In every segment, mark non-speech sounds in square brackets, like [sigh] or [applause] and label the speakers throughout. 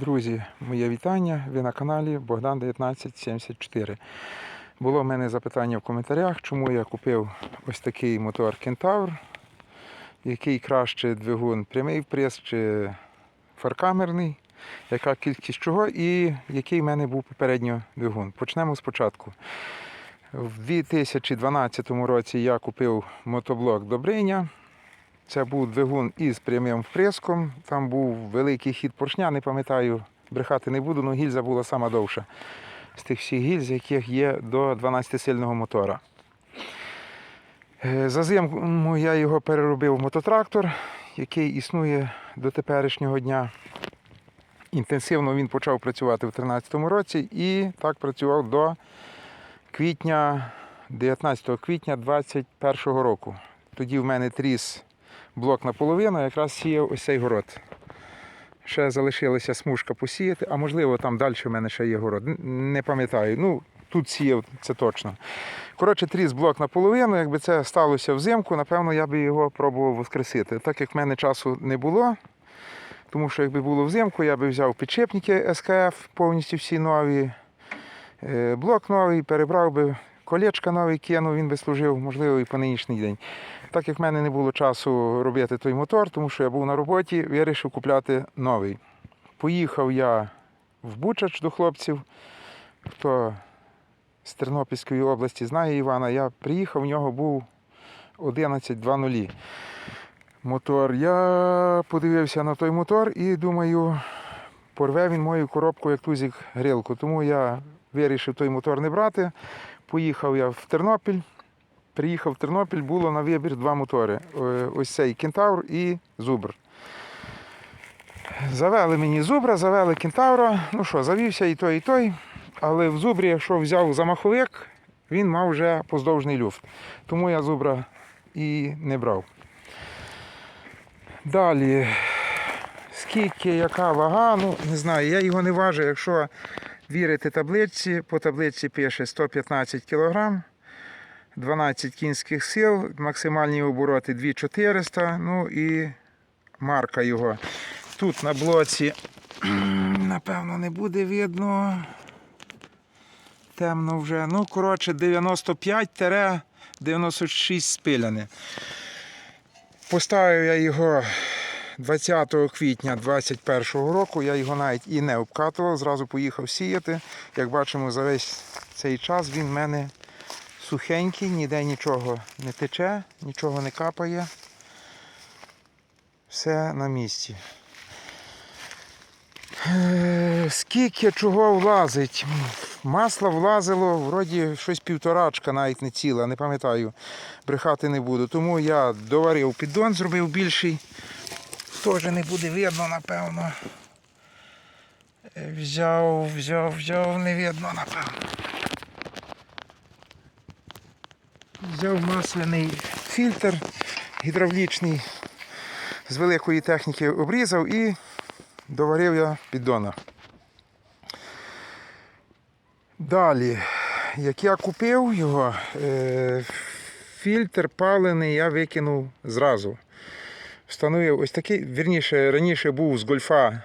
Speaker 1: Друзі, моє вітання. Ви на каналі Богдан 1974. Було в мене запитання в коментарях, чому я купив ось такий мотор Кентавр, який краще двигун прямий вприс чи фаркамерний, яка кількість чого і який в мене був попередньо двигун. Почнемо спочатку. В 2012 році я купив мотоблок Добриня. Це був двигун із прямим вприском. Там був великий хід поршня, не пам'ятаю, брехати не буду, але гільза була сама довша з тих всіх гільз, яких є до 12-сильного мотора. Е, За зиму я його переробив в мототрактор, який існує до теперішнього дня. Інтенсивно він почав працювати в 2013 році і так працював до квітня, 19 квітня 2021 року. Тоді в мене тріс блок наполовину, якраз сіяв ось цей город. Ще залишилася смужка посіяти, а можливо там далі в мене ще є город. Не пам'ятаю. Ну, тут сіяв, це точно. Коротше, тріс блок наполовину, якби це сталося взимку, напевно, я би його пробував воскресити. Так як в мене часу не було, тому що якби було взимку, я би взяв підшипники СКФ, повністю всі нові, е, блок новий, перебрав би, колечка новий кинув, він би служив, можливо, і по нинішній день. Так як в мене не було часу робити той мотор, тому що я був на роботі, вирішив купляти новий. Поїхав я в Бучач до хлопців. Хто з Тернопільської області знає Івана, я приїхав, в нього був 11.2.0. Мотор. Я подивився на той мотор і думаю, порве він мою коробку як тузик грілку. Тому я вирішив той мотор не брати. Поїхав я в Тернопіль. Приїхав в Тернопіль, було на вибір два мотори. Е, Ось цей Кентавр і Зубр. Завели мені зубра, завели кентавра. Ну що, завівся і той, і той. Але в зубрі, якщо взяв замаховик, він мав вже поздовжний люфт. Тому я зубра і не брав. Далі, скільки, яка вага, ну не знаю, я його не важу, якщо вірити таблиці, по таблиці пише 115 кг, 12 кінських сил, максимальні обороти 2400, ну і марка його. Тут на блоці, [clears throat] напевно, не буде видно. Темно вже. Ну, коротше, 95-96 спиляне. Поставив я його 20 квітня 2021 року. Я його навіть і не обкатував, зразу поїхав сіяти. Як бачимо, за весь цей час він в мене сухенький, ніде нічого не тече, нічого не капає. Все на місці. Е, Скільки чого влазить? Масло влазило, вроді щось півторачка, навіть не ціла, не пам'ятаю, брехати не буду. Тому я доварив піддон, зробив більший. Теж не буде видно, напевно. Е, Взяв, взяв, взяв, не видно, напевно. Взяв масляний фільтр гідравлічний, з великої техніки обрізав і доварив я піддона. Далі, як я купив його, е, фільтр палений я викинув зразу. Встановив ось такий, вірніше, раніше був з гольфа,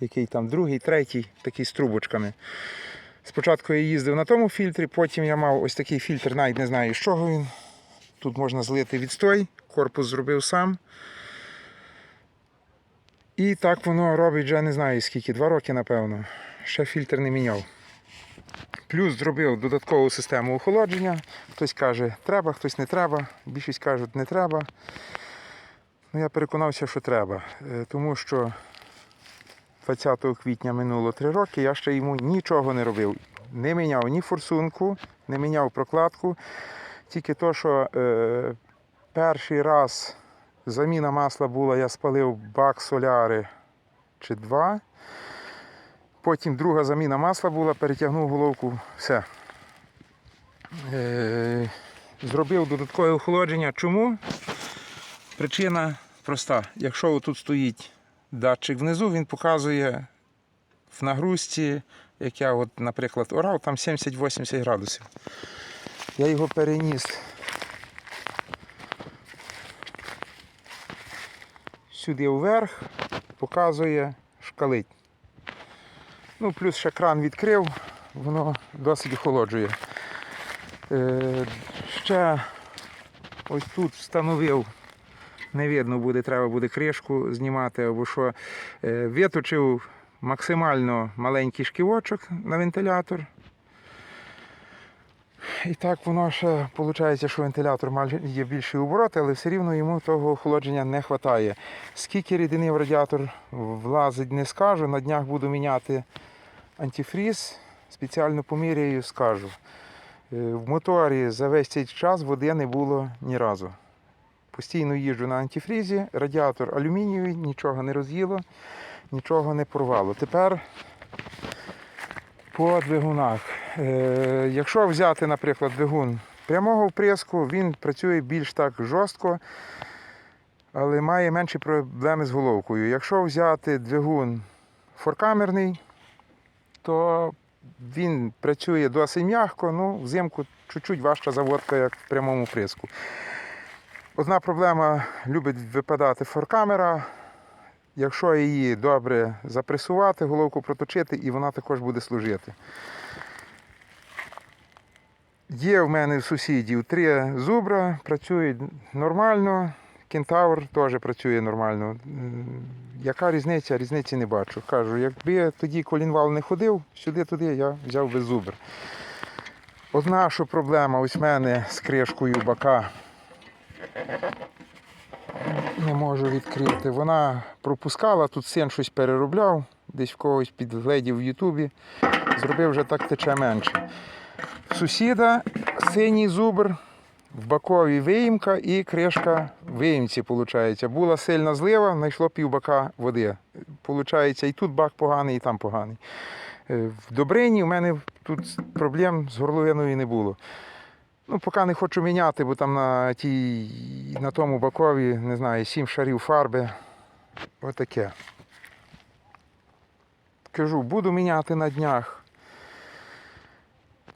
Speaker 1: який там другий, третій, такий з трубочками. Спочатку я їздив на тому фільтрі, потім я мав ось такий фільтр, навіть не знаю з чого він. Тут можна злити відстой, корпус зробив сам. І так воно робить вже не знаю скільки, два роки, напевно. Ще фільтр не міняв. Плюс зробив додаткову систему охолодження. Хтось каже, треба, хтось не треба. Більшість кажуть, не треба. Ну, я переконався, що треба. Е, Тому що 20 квітня минуло три роки, я ще йому нічого не робив. Не міняв ні форсунку, не міняв прокладку. Тільки то, що е, перший раз заміна масла була, я спалив бак соляри чи два. Потім друга заміна масла була, перетягнув головку, все. Е, зробив додаткове охолодження. Чому? Причина проста. Якщо тут стоїть датчик внизу, він показує в нагрузці, як я, от, наприклад, орав, там 70-80 градусів. Я його переніс сюди вверх, показує шкалить. Ну, плюс ще кран відкрив, воно досить охолоджує. Е, ще ось тут встановив, не видно буде, треба буде кришку знімати або що. Е, виточив максимально маленький шківочок на вентилятор. І так воно ще виходить, що вентилятор є більший оборот, але все рівно йому того охолодження не вистачає. Скільки рідини в радіатор влазить, не скажу. На днях буду міняти антифріз, спеціально поміряю, скажу. Е, В моторі за весь цей час води не було ні разу. Постійно їжджу на антифрізі, радіатор алюмінієвий, нічого не роз'їло, нічого не порвало. Тепер по двигунах. Е, якщо взяти, наприклад, двигун прямого вприску, він працює більш так жорстко, але має менші проблеми з головкою. Якщо взяти двигун форкамерний, то він працює досить м'яко, ну, взимку чуть-чуть важча заводка, як в прямому вприску. Одна проблема любить випадати форкамера. Якщо її добре запресувати, головку проточити, і вона також буде служити. Є в мене в сусідів три зубра, працюють нормально. Кентавр теж працює нормально. Яка різниця? Різниці не бачу. Кажу, якби тоді колінвал не ходив, сюди-туди я взяв би зубр. Одна, що проблема ось в мене з кришкою бака. Не можу відкрити. Вона пропускала, тут син щось переробляв, десь в когось підгледів в Ютубі. Зробив вже так тече менше. Сусіда синій зубр, в баковій виїмка і кришка виїмці, виходить. Була сильна злива, знайшло півбака води. Получається, і тут бак поганий, і там поганий. Е, В Добрині в мене тут проблем з горловиною не було. Ну, поки не хочу міняти, бо там на, тій, на тому бакові, не знаю, сім шарів фарби. Отаке. Кажу, буду міняти на днях.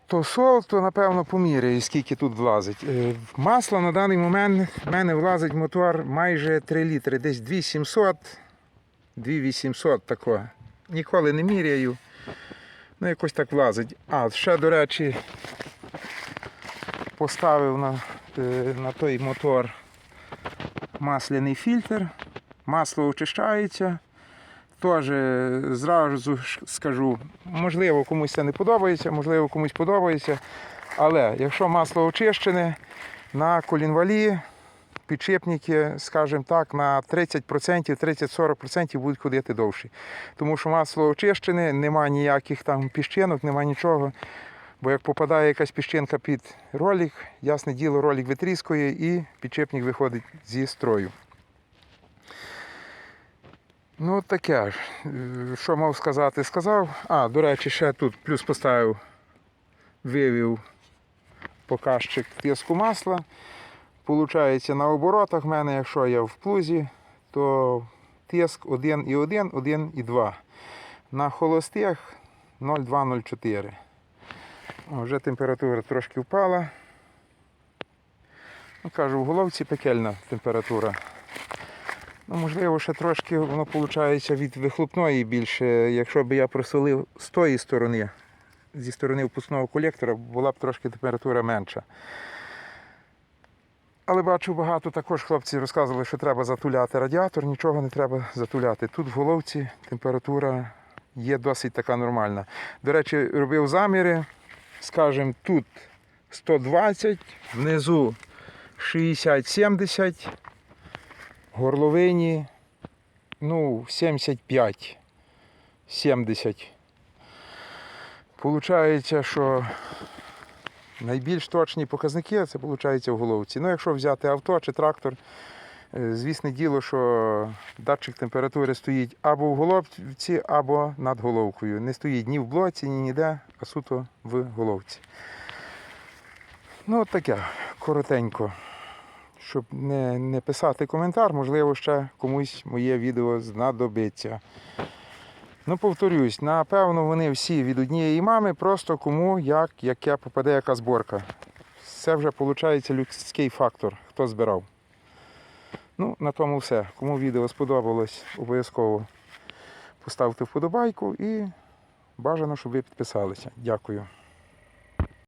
Speaker 1: То сол, то напевно поміряю, скільки тут влазить. Е, Масло на даний момент в мене влазить мотор майже 3 літри, десь 2700, 2800 тако. Ніколи не міряю. Ну, якось так влазить. А, ще, до речі, поставив на, е, на той мотор масляний фільтр. Масло очищається. Теж зразу скажу, можливо, комусь це не подобається, можливо, комусь подобається. Але якщо масло очищене, на колінвалі підшипники, скажімо так, на 30%, 30-40% будуть ходити довше. Тому що масло очищене, немає ніяких там піщинок, немає нічого. Бо як попадає якась піщинка під ролик, ясне діло, ролик витріскує і підшипник виходить зі строю. Ну, таке ж. Що мав сказати, сказав. А, до речі, ще тут плюс поставив, вивів показчик тиску масла. Получається, на оборотах в мене, якщо я в плузі, то тиск 1,1, 1,2. На холостих 0,2-0,4. Вже температура трошки впала. Ну, кажу, в головці пекельна температура. Ну, можливо, ще трошки воно виходить від вихлопної більше. Якщо б я просолив з тої сторони, зі сторони впускного колектора, була б трошки температура менша. Але бачу, багато також хлопці розказували, що треба затуляти радіатор, нічого не треба затуляти. Тут в головці температура є досить така нормальна. До речі, робив заміри, скажімо, тут 120, внизу 60-70, горловині ну, 75, 70. Получається, що найбільш точні показники це виходить в головці. Ну, якщо взяти авто чи трактор, звісне діло, що датчик температури стоїть або в головці, або над головкою. Не стоїть ні в блоці, ні ніде, а суто в головці. Ну, от таке, коротенько. Щоб не, не писати коментар, можливо, ще комусь моє відео знадобиться. Ну, повторюсь, напевно, вони всі від однієї мами, просто кому як, яке попаде яка зборка. Це вже виходить людський фактор, хто збирав. Ну, на тому все. Кому відео сподобалось, обов'язково поставте вподобайку і Бажано, щоб ви підписалися. Дякую.